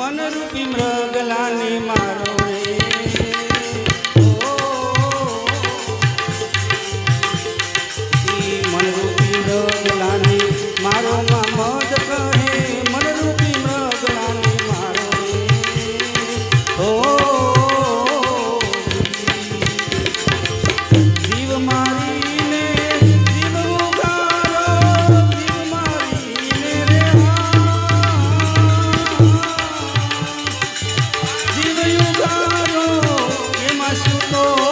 મનરૂપી મૃગલાને મારો રે. મનરૂપી મૃગલાને મારો મામા Oh.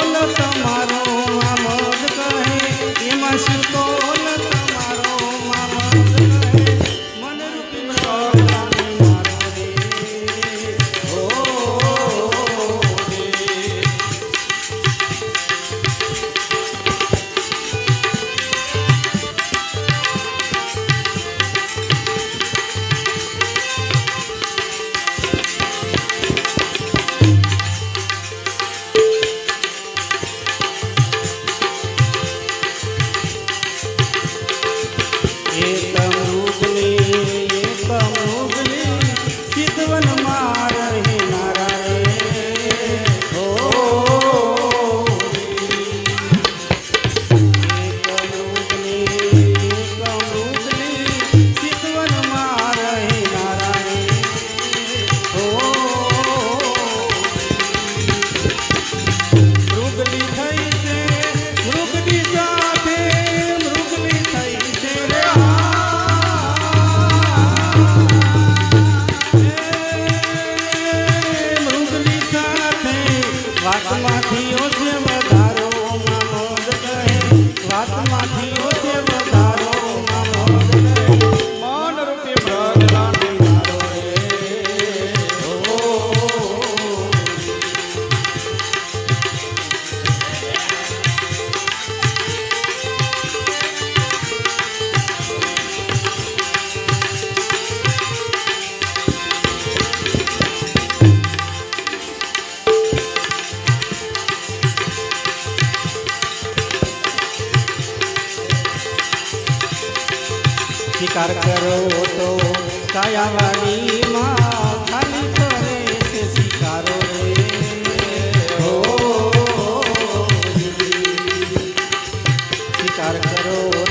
હાથીઓ છે વધારો શિકાર કરો તો કાયાવાળી માં ખાલી કરે છે શિકારો શિકાર કરો